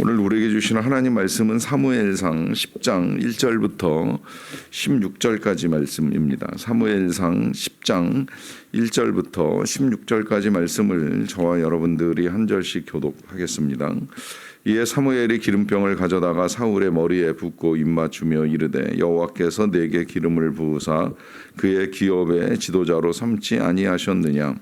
오늘 우리에게 주시는 하나님 말씀은 사무엘상 10장 1절부터 16절까지 말씀입니다. 사무엘상 10장 1절부터 16절까지 말씀을 저와 여러분들이 한 절씩 교독하겠습니다. 이에 사무엘이 기름병을 가져다가 사울의 머리에 붓고 입맞추며 이르되 여호와께서 내게 기름을 부으사 그의 기업의 지도자로 삼지 아니하셨느냐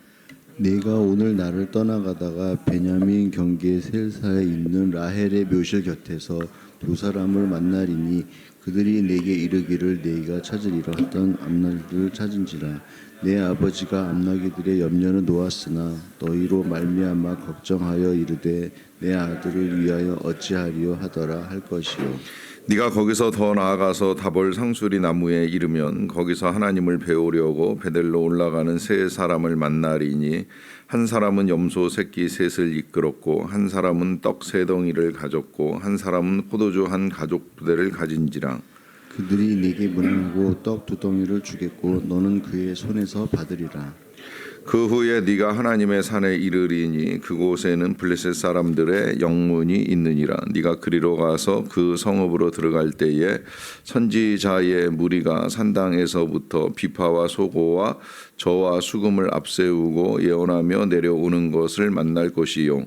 내가 오늘 나를 떠나가다가 베냐민 경계 셀사에 있는 라헬의 묘실 곁에서 두 사람을 만나리니 그들이 내게 이르기를 네가 찾으리라 하던 암나기들을 찾은지라. 내 아버지가 암나기들의 염려는 놓았으나 너희로 말미암아 걱정하여 이르되 내 아들을 위하여 어찌하리요 하더라 할 것이요 네가 거기서 더 나아가서 다볼 상수리 나무에 이르면 거기서 하나님을 배우려고 베델로 올라가는 세 사람을 만나리니 한 사람은 염소 새끼 셋을 이끌었고 한 사람은 떡 세 덩이를 가졌고 한 사람은 포도주 한 가족 부대를 가진지라. 그들이 네게 문하고 떡 두 덩이를 주겠고 너는 그의 손에서 받으리라 그 후에 네가 하나님의 산에 이르리니 그곳에는 블레셋 사람들의 영문이 있느니라. 네가 그리로 가서 그 성읍으로 들어갈 때에 선지자의 무리가 산당에서부터 비파와 소고와 저와 수금을 앞세우고 예언하며 내려오는 것을 만날 것이요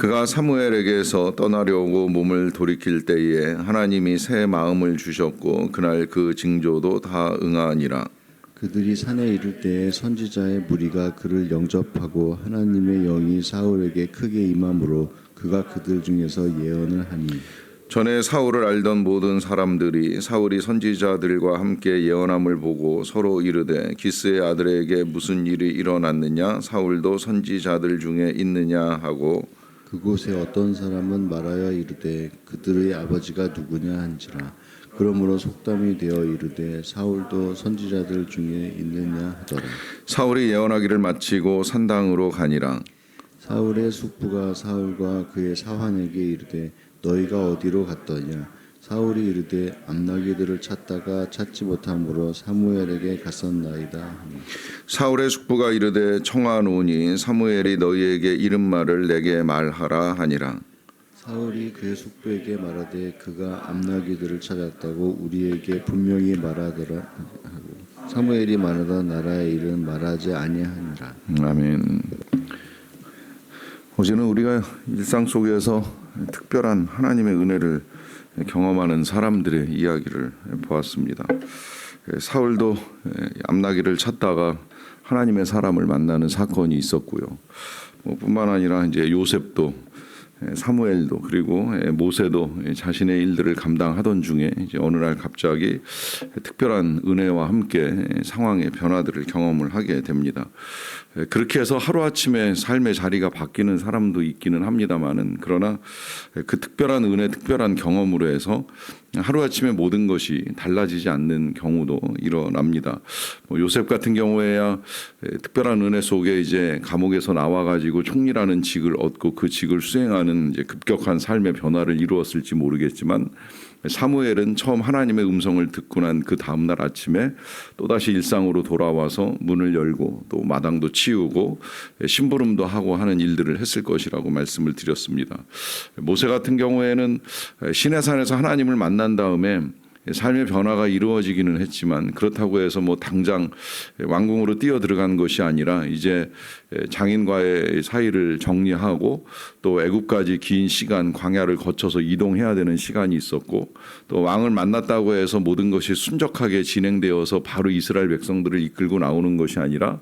그가 사무엘에게서 떠나려고 몸을 돌이킬 때에 하나님이 새 마음을 주셨고 그날 그 징조도 다 응하니라. 그들이 산에 이를 때에 선지자의 무리가 그를 영접하고 하나님의 영이 사울에게 크게 임함으로 그가 그들 중에서 예언을 하니. 전에 사울을 알던 모든 사람들이 사울이 선지자들과 함께 예언함을 보고 서로 이르되 기스의 아들에게 무슨 일이 일어났느냐? 사울도 선지자들 중에 있느냐? 하고 그곳에 어떤 사람은 말하여 이르되 그들의 아버지가 누구냐 한지라. 그러므로 속담이 되어 이르되 사울도 선지자들 중에 있느냐 하더라. 사울이 예언하기를 마치고 산당으로 가니라. 사울의 숙부가 사울과 그의 사환에게 이르되 너희가 어디로 갔더냐 사울이 이르되 암나기들을 찾다가 찾지 못함으로 사무엘에게 갔었나이다 사울의 숙부가 이르되 청하노니 사무엘이 너희에게 이른 말을 내게 말하라 하니라 사울이 그의 숙부에게 말하되 그가 암나기들을 찾았다고 우리에게 분명히 말하더라 하고 사무엘이 말하던 나라의 일은 말하지 아니하니라 아멘. 어제는 우리가 일상 속에서 특별한 하나님의 은혜를 경험하는 사람들의 이야기를 보았습니다. 사울도 암나기를 찾다가 하나님의 사람을 만나는 사건이 있었고요. 뭐 뿐만 아니라 이제 요셉도 사무엘도 그리고 모세도 자신의 일들을 감당하던 중에 이제 어느 날 갑자기 특별한 은혜와 함께 상황의 변화들을 경험을 하게 됩니다. 그렇게 해서 하루아침에 삶의 자리가 바뀌는 사람도 있기는 합니다만은 그러나 그 특별한 은혜, 특별한 경험으로 해서 하루아침에 모든 것이 달라지지 않는 경우도 일어납니다. 뭐 요셉 같은 경우에야 특별한 은혜 속에 이제 감옥에서 나와가지고 총리라는 직을 얻고 그 직을 수행하는 이제 급격한 삶의 변화를 이루었을지 모르겠지만 사무엘은 처음 하나님의 음성을 듣고 난 그 다음 날 아침에 또 다시 일상으로 돌아와서 문을 열고 또 마당도 치우고 심부름도 하고 하는 일들을 했을 것이라고 말씀을 드렸습니다. 모세 같은 경우에는 시내산에서 하나님을 만난 다음에 삶의 변화가 이루어지기는 했지만 그렇다고 해서 뭐 당장 왕궁으로 뛰어 들어간 것이 아니라 이제 장인과의 사이를 정리하고 또 애굽까지 긴 시간 광야를 거쳐서 이동해야 되는 시간이 있었고 또 왕을 만났다고 해서 모든 것이 순적하게 진행되어서 바로 이스라엘 백성들을 이끌고 나오는 것이 아니라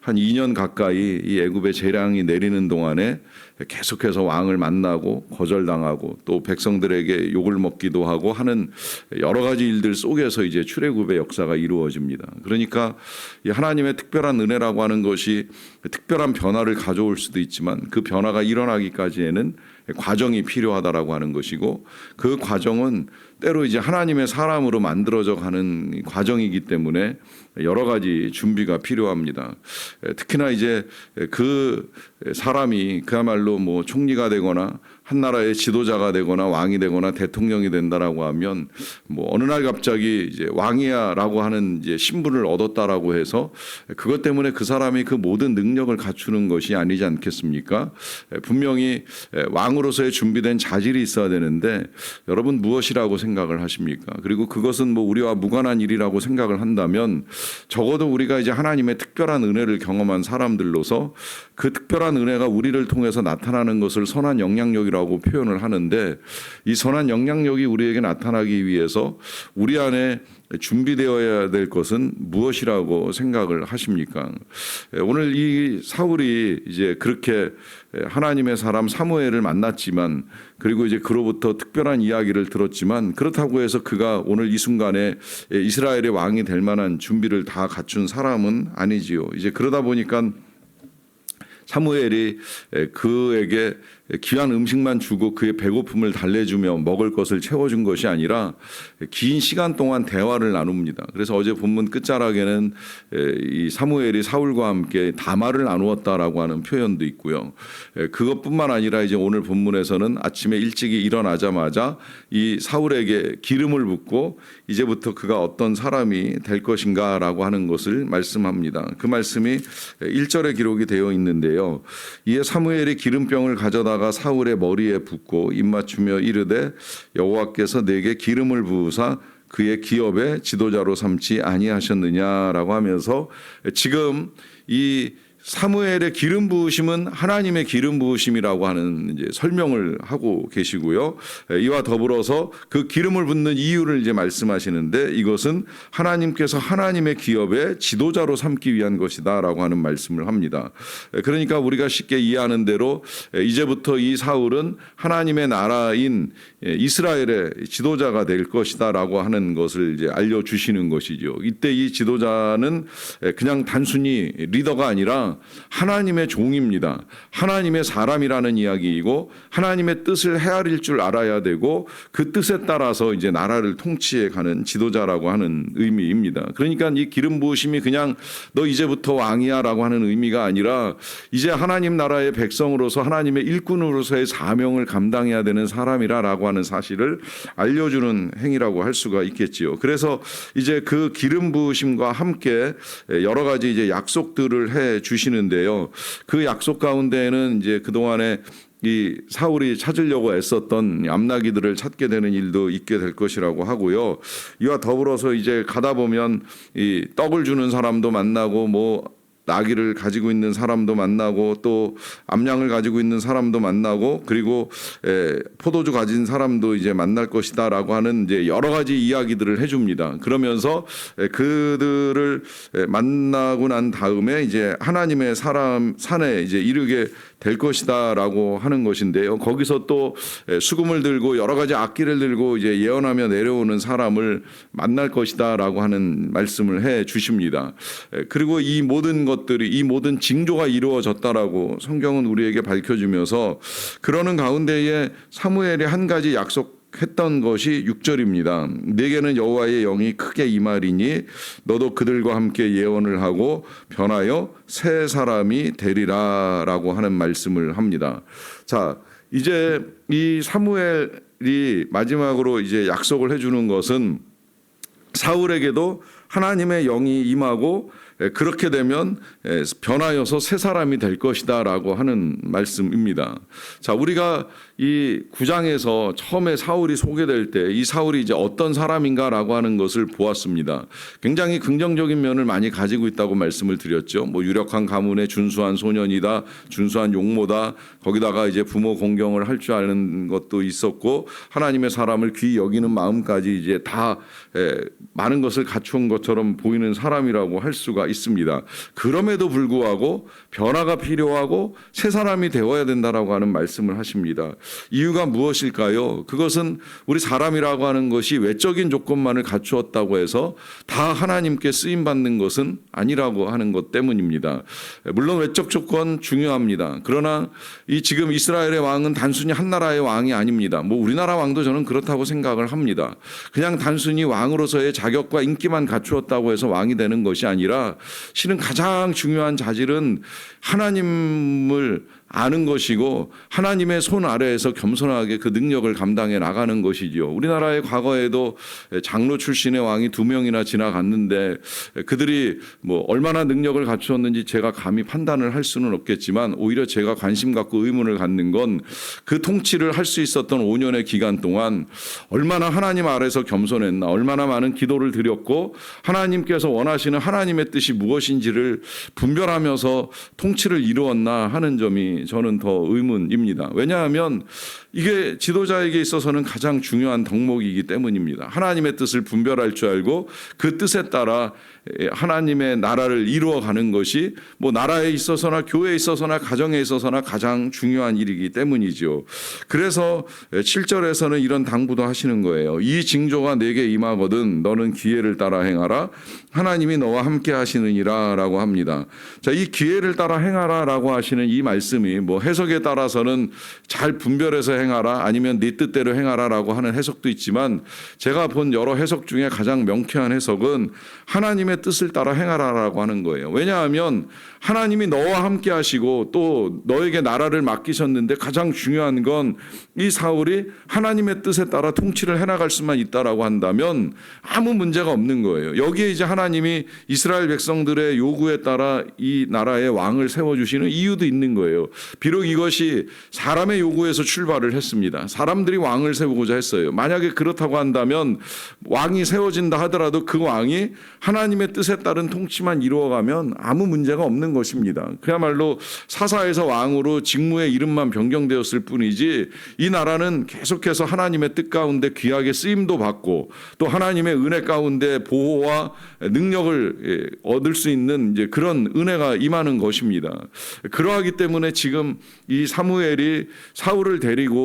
한 2년 가까이 이 애굽의 재량이 내리는 동안에 계속해서 왕을 만나고 거절당하고 또 백성들에게 욕을 먹기도 하고 하는 여러 가지 일들 속에서 이제 출애굽의 역사가 이루어집니다. 그러니까 이 하나님의 특별한 은혜라고 하는 것이 특별한 변화를 가져올 수도 있지만 그 변화가 일어나기까지에는 과정이 필요하다라고 하는 것이고 그 과정은 때로 이제 하나님의 사람으로 만들어져 가는 과정이기 때문에 여러 가지 준비가 필요합니다. 에, 특히나 이제 그 사람이 그야말로 뭐 총리가 되거나 한 나라의 지도자가 되거나 왕이 되거나 대통령이 된다라고 하면 뭐 어느 날 갑자기 이제 왕이야라고 하는 이제 신분을 얻었다라고 해서 그것 때문에 그 사람이 그 모든 능력을 갖추는 것이 아니지 않겠습니까? 에, 분명히 에, 왕으로서의 준비된 자질이 있어야 되는데 여러분 무엇이라고 생각을 하십니까? 그리고 그것은 뭐 우리와 무관한 일이라고 생각을 한다면 적어도 우리가 이제 하나님의 특별한 은혜를 경험한 사람들로서 그 특별한 은혜가 우리를 통해서 나타나는 것을 선한 영향력이라고 표현을 하는데 이 선한 영향력이 우리에게 나타나기 위해서 우리 안에 준비되어야 될 것은 무엇이라고 생각을 하십니까? 에, 오늘 이 사울이 이제 그렇게 하나님의 사람 사무엘을 만났지만 그리고 이제 그로부터 특별한 이야기를 들었지만 그렇다고 해서 그가 오늘 이 순간에 이스라엘의 왕이 될 만한 준비를 다 갖춘 사람은 아니지요. 이제 그러다 보니까 사무엘이 그에게 귀한 음식만 주고 그의 배고픔을 달래주며 먹을 것을 채워준 것이 아니라 긴 시간 동안 대화를 나눕니다. 그래서 어제 본문 끝자락에는 이 사무엘이 사울과 함께 담화를 나누었다라고 하는 표현도 있고요. 그것뿐만 아니라 이제 오늘 본문에서는 아침에 일찍이 일어나자마자 이 사울에게 기름을 붓고 이제부터 그가 어떤 사람이 될 것인가라고 하는 것을 말씀합니다. 그 말씀이 1절에 기록이 되어 있는데요. 이에 사무엘이 기름병을 가져다 가 사울의 머리에 붓고 입맞추며 이르되 여호와께서 내게 기름을 부으사 그의 기업의 지도자로 삼지 아니하셨느냐라고 하면서 지금 이 사무엘의 기름 부으심은 하나님의 기름 부으심이라고 하는 이제 설명을 하고 계시고요. 이와 더불어서 그 기름을 붓는 이유를 이제 말씀하시는데 이것은 하나님께서 하나님의 기업의 지도자로 삼기 위한 것이다라고 하는 말씀을 합니다. 그러니까 우리가 쉽게 이해하는 대로 이제부터 이 사울은 하나님의 나라인 이스라엘의 지도자가 될 것이다라고 하는 것을 이제 알려 주시는 것이죠. 이때 이 지도자는 그냥 단순히 리더가 아니라 하나님의 종입니다. 하나님의 사람이라는 이야기이고 하나님의 뜻을 헤아릴 줄 알아야 되고 그 뜻에 따라서 이제 나라를 통치해 가는 지도자라고 하는 의미입니다. 그러니까 이 기름 부으심이 그냥 너 이제부터 왕이야라고 하는 의미가 아니라 이제 하나님 나라의 백성으로서 하나님의 일꾼으로서의 사명을 감당해야 되는 사람이라라고 하는 사실을 알려주는 행위라고 할 수가 있겠지요. 그래서 이제 그 기름 부으심과 함께 여러 가지 이제 약속들을 해 주 시는데요. 그 약속 가운데에는 이제 그 동안에 이 사울이 찾으려고 애썼던 암나기들을 찾게 되는 일도 있게 될 것이라고 하고요. 이와 더불어서 이제 가다 보면 이 떡을 주는 사람도 만나고 뭐 나귀를 가지고 있는 사람도 만나고 또 암양을 가지고 있는 사람도 만나고 그리고 에, 포도주 가진 사람도 이제 만날 것이다라고 하는 이제 여러 가지 이야기들을 해줍니다. 그러면서 에, 그들을 에, 만나고 난 다음에 이제 하나님의 사람 산에 이제 이르게 될 것이다라고 하는 것인데요. 거기서 또 에, 수금을 들고 여러 가지 악기를 들고 이제 예언하며 내려오는 사람을 만날 것이다라고 하는 말씀을 해 주십니다. 에, 그리고 이 모든 것들이 이 모든 징조가 이루어졌다라고 성경은 우리에게 밝혀주면서 그러는 가운데에 사무엘이 한 가지 약속 했던 것이 6절입니다. 내게는 여호와의 영이 크게 임하리니 너도 그들과 함께 예언을 하고 변하여 새 사람이 되리라라고 하는 말씀을 합니다. 자, 이제 이 사무엘이 마지막으로 이제 약속을 해 주는 것은 사울에게도 하나님의 영이 임하고 에, 그렇게 되면 에, 변하여서 새 사람이 될 것이다라고 하는 말씀입니다. 자, 우리가 이 구장에서 처음에 사울이 소개될 때 이 사울이 이제 어떤 사람인가라고 하는 것을 보았습니다. 굉장히 긍정적인 면을 많이 가지고 있다고 말씀을 드렸죠. 뭐 유력한 가문의 준수한 소년이다, 준수한 용모다. 거기다가 이제 부모 공경을 할 줄 아는 것도 있었고 하나님의 사람을 귀히 여기는 마음까지 이제 다 에, 많은 것을 갖추은 것처럼 보이는 사람이라고 할 수가 있습니다. 그럼에도 불구하고 변화가 필요하고 새 사람이 되어야 된다라고 하는 말씀을 하십니다. 이유가 무엇일까요? 그것은 우리 사람이라고 하는 것이 외적인 조건만을 갖추었다고 해서 다 하나님께 쓰임 받는 것은 아니라고 하는 것 때문입니다. 물론 외적 조건 중요합니다. 그러나 이 지금 이스라엘의 왕은 단순히 한 나라의 왕이 아닙니다. 뭐 우리나라 왕도 저는 그렇다고 생각을 합니다. 그냥 단순히 왕으로서의 자격과 인기만 갖추었다고 해서 왕이 되는 것이 아니라 실은 가장 중요한 자질은 하나님을 아는 것이고 하나님의 손 아래에서 겸손하게 그 능력을 감당해 나가는 것이지요. 우리나라의 과거에도 장로 출신의 왕이 두 명이나 지나갔는데 그들이 뭐 얼마나 능력을 갖추었는지 제가 감히 판단을 할 수는 없겠지만 오히려 제가 관심 갖고 의문을 갖는 건 그 통치를 할 수 있었던 5년의 기간 동안 얼마나 하나님 아래서 겸손했나, 얼마나 많은 기도를 드렸고 하나님께서 원하시는 하나님의 뜻이 무엇인지를 분별하면서 통치를 이루었나 하는 저는 더 의문입니다. 왜냐하면 이게 지도자에게 있어서는 가장 중요한 덕목이기 때문입니다. 하나님의 뜻을 분별할 줄 알고 그 뜻에 따라 하나님의 나라를 이루어가는 것이 뭐 나라에 있어서나 교회에 있어서나 가정에 있어서나 가장 중요한 일이기 때문이죠. 그래서 7절에서는 이런 당부도 하시는 거예요. 이 징조가 내게 임하거든 너는 기회를 따라 행하라. 하나님이 너와 함께 하시느니라 라고 합니다. 자, 이 기회를 따라 행하라 라고 하시는 이 말씀이 뭐 해석에 따라서는 잘 분별해서 행하라 아니면 네 뜻대로 행하라라고 하는 해석도 있지만 제가 본 여러 해석 중에 가장 명쾌한 해석은 하나님의 뜻을 따라 행하라라고 하는 거예요. 왜냐하면 하나님이 너와 함께 하시고 또 너에게 나라를 맡기셨는데 가장 중요한 건 이 사울이 하나님의 뜻에 따라 통치를 해 나갈 수만 있다라고 한다면 아무 문제가 없는 거예요. 여기에 이제 하나님이 이스라엘 백성들의 요구에 따라 이 나라의 왕을 세워 주시는 이유도 있는 거예요. 비록 이것이 사람의 요구에서 출발을 했습니다. 사람들이 왕을 세우고자 했어요. 만약에 그렇다고 한다면 왕이 세워진다 하더라도 그 왕이 하나님의 뜻에 따른 통치만 이루어가면 아무 문제가 없는 것입니다. 그야말로 사사에서 왕으로 직무의 이름만 변경되었을 뿐이지 이 나라는 계속해서 하나님의 뜻 가운데 귀하게 쓰임도 받고 또 하나님의 은혜 가운데 보호와 능력을 예, 얻을 수 있는 이제 그런 은혜가 임하는 것입니다. 그러하기 때문에 지금 이 사무엘이 사울을 데리고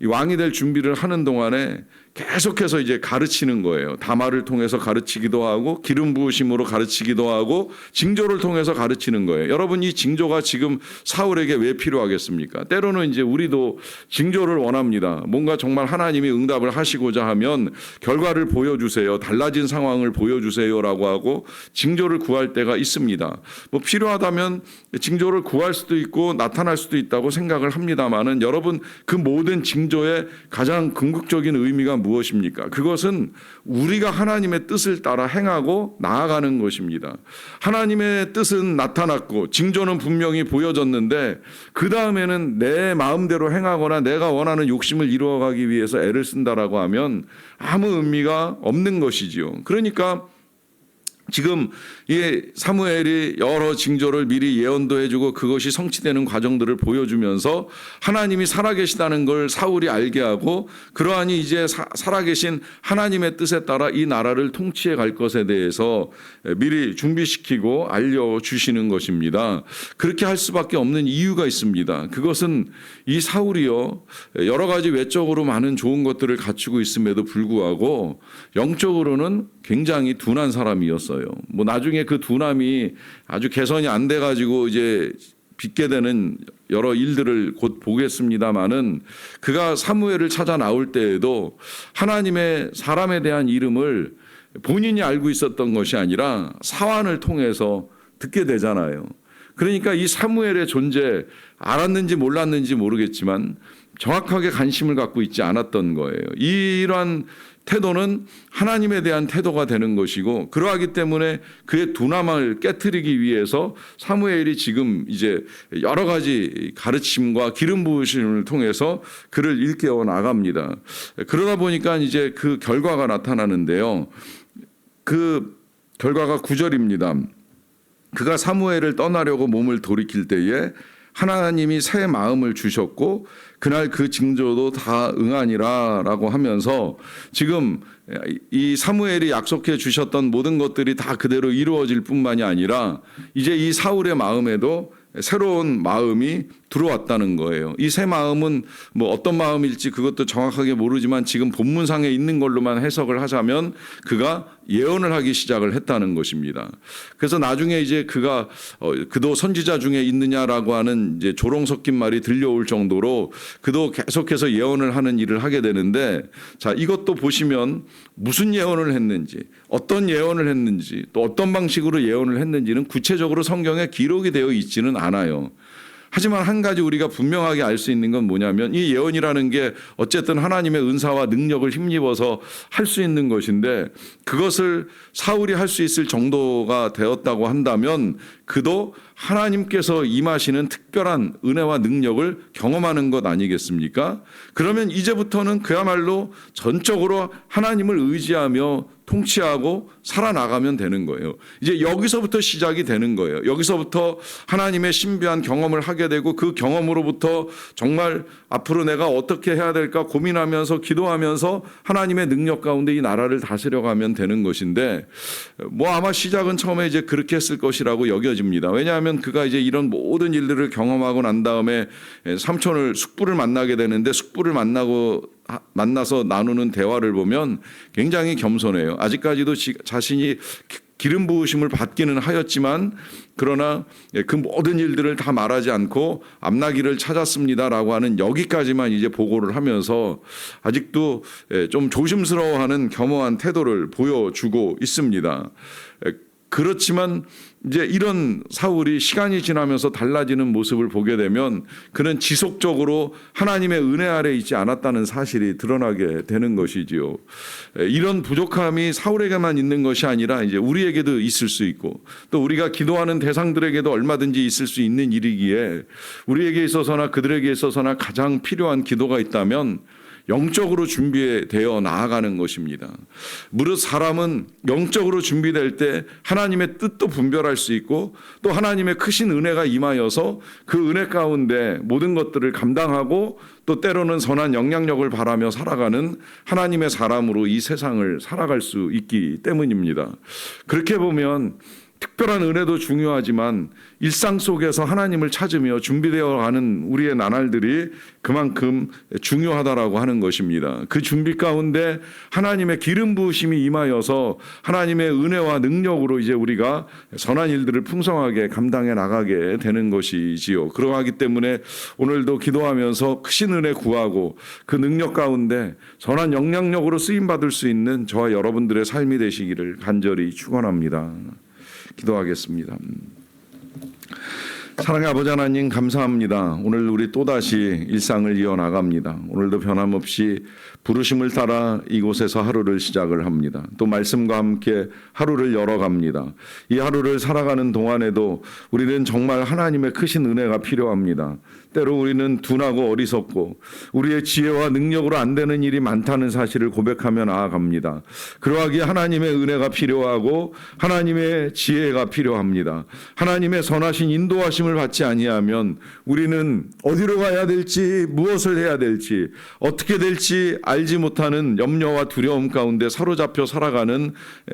이 왕이 될 준비를 하는 동안에 계속해서 이제 가르치는 거예요. 다말을 통해서 가르치기도 하고 기름 부으심으로 가르치기도 하고 징조를 통해서 가르치는 거예요. 여러분 이 징조가 지금 사울에게 왜 필요하겠습니까? 때로는 이제 우리도 징조를 원합니다. 뭔가 정말 하나님이 응답을 하시고자 하면 결과를 보여주세요. 달라진 상황을 보여주세요라고 하고 징조를 구할 때가 있습니다. 뭐 필요하다면 징조를 구할 수도 있고 나타날 수도 있다고 생각을 합니다만은 여러분 그 모든 징조의 가장 궁극적인 의미가 무엇입니까? 그것은 우리가 하나님의 뜻을 따라 행하고 나아가는 것입니다. 하나님의 뜻은 나타났고 징조는 분명히 보여졌는데 그 다음에는 내 마음대로 행하거나 내가 원하는 욕심을 이루어가기 위해서 애를 쓴다라고 하면 아무 의미가 없는 것이지요. 그러니까 지금 이 사무엘이 여러 징조를 미리 예언도 해주고 그것이 성취되는 과정들을 보여주면서 하나님이 살아계시다는 걸 사울이 알게 하고 그러하니 이제 사, 살아계신 하나님의 뜻에 따라 이 나라를 통치해 갈 것에 대해서 미리 준비시키고 알려주시는 것입니다. 그렇게 할 수밖에 없는 이유가 있습니다. 그것은 이 사울이요 여러 가지 외적으로 많은 좋은 것들을 갖추고 있음에도 불구하고 영적으로는 굉장히 둔한 사람이었어요. 뭐 나중에 그 둔함이 아주 개선이 안 돼 가지고 이제 빚게 되는 여러 일들을 곧 보겠습니다마는 그가 사무엘을 찾아 나올 때에도 하나님의 사람에 대한 이름을 본인이 알고 있었던 것이 아니라 사환을 통해서 듣게 되잖아요. 그러니까 이 사무엘의 존재 알았는지 몰랐는지 모르겠지만 정확하게 관심을 갖고 있지 않았던 거예요. 이러한 태도는 하나님에 대한 태도가 되는 것이고 그러하기 때문에 그의 둔함을 깨뜨리기 위해서 사무엘이 지금 이제 여러 가지 가르침과 기름 부으심을 통해서 그를 일깨워 나갑니다. 그러다 보니까 이제 그 결과가 나타나는데요. 그 결과가 구절입니다 그가 사무엘을 떠나려고 몸을 돌이킬 때에 하나님이 새 마음을 주셨고 그날 그 징조도 다 응하니라라고 하면서 지금 이 사무엘이 약속해 주셨던 모든 것들이 다 그대로 이루어질 뿐만이 아니라 이제 이 사울의 마음에도 새로운 마음이 들어왔다는 거예요. 이 새 마음은 뭐 어떤 마음일지 그것도 정확하게 모르지만 지금 본문상에 있는 걸로만 해석을 하자면 그가 예언을 하기 시작을 했다는 것입니다. 그래서 나중에 이제 그가 어, 그도 선지자 중에 있느냐라고 하는 이제 조롱 섞인 말이 들려올 정도로 그도 계속해서 예언을 하는 일을 하게 되는데 자 이것도 보시면 무슨 예언을 했는지 어떤 예언을 했는지 또 어떤 방식으로 예언을 했는지는 구체적으로 성경에 기록이 되어 있지는 않아요. 하지만 한 가지 우리가 분명하게 알 수 있는 건 뭐냐면 이 예언이라는 게 어쨌든 하나님의 은사와 능력을 힘입어서 할 수 있는 것인데 그것을 사울이 할 수 있을 정도가 되었다고 한다면 그도 하나님께서 임하시는 특별한 은혜와 능력을 경험하는 것 아니겠습니까? 그러면 이제부터는 그야말로 전적으로 하나님을 의지하며 통치하고 살아나가면 되는 거예요. 이제 여기서부터 시작이 되는 거예요. 여기서부터 하나님의 신비한 경험을 하게 되고 그 경험으로부터 정말 앞으로 내가 어떻게 해야 될까 고민하면서 기도하면서 하나님의 능력 가운데 이 나라를 다스려가면 되는 것인데 뭐 아마 시작은 처음에 이제 그렇게 했을 것이라고 여겨집니다. 왜냐하면 그가 이제 이런 모든 일들을 경험하고 난 다음에 삼촌을 숙부를 만나게 되는데 숙부를 만나고 하- 만나서 나누는 대화를 보면 굉장히 겸손해요. 아직까지도 지- 자신이 기- 기름 부으심을 받기는 하였지만 그러나 예, 그 모든 일들을 다 말하지 않고 앞나기를 찾았습니다라고 하는 여기까지만 이제 보고를 하면서 아직도 예, 좀 조심스러워하는 겸허한 태도를 보여주고 있습니다. 예, 그렇지만 이제 이런 사울이 시간이 지나면서 달라지는 모습을 보게 되면 그는 지속적으로 하나님의 은혜 아래 있지 않았다는 사실이 드러나게 되는 것이지요. 에, 이런 부족함이 사울에게만 있는 것이 아니라 이제 우리에게도 있을 수 있고 또 우리가 기도하는 대상들에게도 얼마든지 있을 수 있는 일이기에 우리에게 있어서나 그들에게 있어서나 가장 필요한 기도가 있다면 영적으로 준비되어 나아가는 것입니다. 무릇 사람은 영적으로 준비될 때 하나님의 뜻도 분별할 수 있고 또 하나님의 크신 은혜가 임하여서 그 은혜 가운데 모든 것들을 감당하고 또 때로는 선한 영향력을 바라며 살아가는 하나님의 사람으로 이 세상을 살아갈 수 있기 때문입니다. 그렇게 보면 특별한 은혜도 중요하지만 일상 속에서 하나님을 찾으며 준비되어 가는 우리의 나날들이 그만큼 중요하다라고 하는 것입니다. 그 준비 가운데 하나님의 기름 부으심이 임하여서 하나님의 은혜와 능력으로 이제 우리가 선한 일들을 풍성하게 감당해 나가게 되는 것이지요. 그러하기 때문에 오늘도 기도하면서 크신 은혜 구하고 그 능력 가운데 선한 영향력으로 쓰임 받을 수 있는 저와 여러분들의 삶이 되시기를 간절히 축원합니다. 기도하겠습니다. 사랑의 아버지 하나님 감사합니다. 오늘 우리 또다시 일상을 이어나갑니다. 오늘도 변함없이 부르심을 따라 이곳에서 하루를 시작을 합니다. 또 말씀과 함께 하루를 열어갑니다. 이 하루를 살아가는 동안에도 우리는 정말 하나님의 크신 은혜가 필요합니다. 때로 우리는 둔하고 어리석고 우리의 지혜와 능력으로 안 되는 일이 많다는 사실을 고백하며 나아갑니다. 그러하기에 하나님의 은혜가 필요하고 하나님의 지혜가 필요합니다. 하나님의 선하신 인도하심을 받지 아니하면 우리는 어디로 가야 될지 무엇을 해야 될지 어떻게 될지 알지 못하는 염려와 두려움 가운데 사로잡혀 살아가는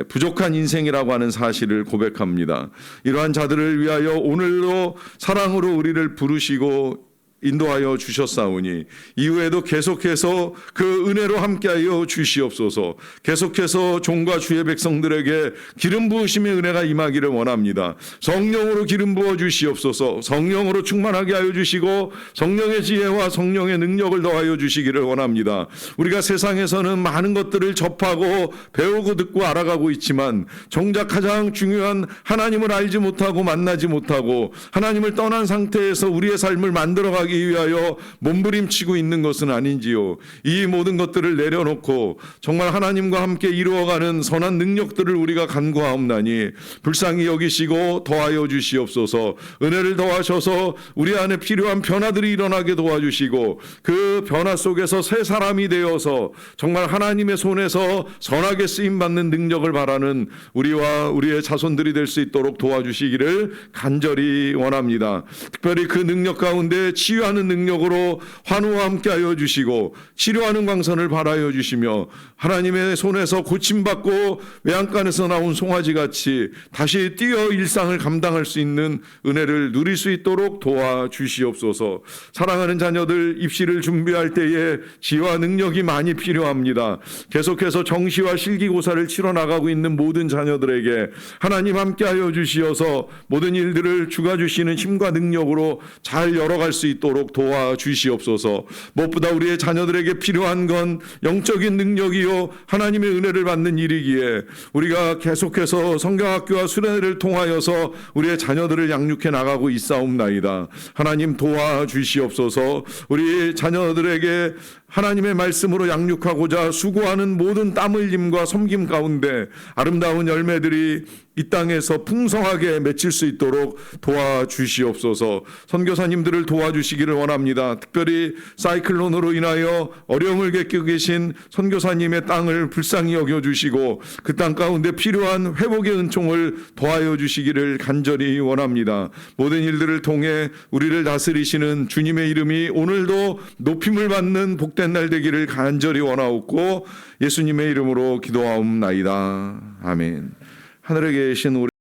부족한 인생이라고 하는 사실을 고백합니다. 이러한 자들을 위하여 오늘도 사랑으로 우리를 부르시고 인도하여 주셨사오니 이후에도 계속해서 그 은혜로 함께하여 주시옵소서. 계속해서 종과 주의 백성들에게 기름 부으심의 은혜가 임하기를 원합니다. 성령으로 기름 부어 주시옵소서. 성령으로 충만하게 하여 주시고 성령의 지혜와 성령의 능력을 더하여 주시기를 원합니다. 우리가 세상에서는 많은 것들을 접하고 배우고 듣고 알아가고 있지만 정작 가장 중요한 하나님을 알지 못하고 만나지 못하고 하나님을 떠난 상태에서 우리의 삶을 만들어가기 이루어가기 위하여 몸부림치고 있는 것은 아닌지요. 이 모든 것들을 내려놓고 정말 하나님과 함께 이루어가는 선한 능력들을 우리가 간구하옵나니 불쌍히 여기시고 더하여 주시옵소서. 은혜를 더하셔서 우리 안에 필요한 변화들이 일어나게 도와주시고 그 변화 속에서 새 사람이 되어서 정말 하나님의 손에서 선하게 쓰임 받는 능력을 바라는 우리와 우리의 자손들이 될 수 있도록 도와주시기를 간절히 원합니다. 특별히 그 능력 가운데 치유 하는 능력으로 환우와 함께하여 주시고 치료하는 광선을 발하여 주시며 하나님의 손에서 고침받고 외양간에서 나온 송아지 같이 다시 뛰어 일상을 감당할 수 있는 은혜를 누릴 수 있도록 도와 주시옵소서. 사랑하는 자녀들 입시를 준비할 때에 지혜와 능력이 많이 필요합니다. 계속해서 정시와 실기고사를 치러 나가고 있는 모든 자녀들에게 하나님 함께하여 주시어서 모든 일들을 주가 주시는 힘과 능력으로 잘 열어갈 수 있도록 도와 주시옵소서. 무엇보다 우리의 자녀들에게 필요한 건 영적인 능력이요 하나님의 은혜를 받는 일이기에 우리가 계속해서 성경학교와 수련회를 통하여서 우리의 자녀들을 양육해 나가고 있사옵나이다. 하나님 도와 주시옵소서. 우리 자녀들에게 하나님의 말씀으로 양육하고자 수고하는 모든 땀 흘림과 섬김 가운데 아름다운 열매들이 이 땅에서 풍성하게 맺힐 수 있도록 도와주시옵소서. 선교사님들을 도와주시기를 원합니다. 특별히 사이클론으로 인하여 어려움을 겪고 계신 선교사님의 땅을 불쌍히 여겨 주시고 그 땅 가운데 필요한 회복의 은총을 더하여 주시기를 간절히 원합니다. 모든 일들을 통해 우리를 다스리시는 주님의 이름이 오늘도 높임을 받는 복된 날 되기를 간절히 원하옵고 예수님의 이름으로 기도하옵나이다. 아멘. 하늘에 계신 우리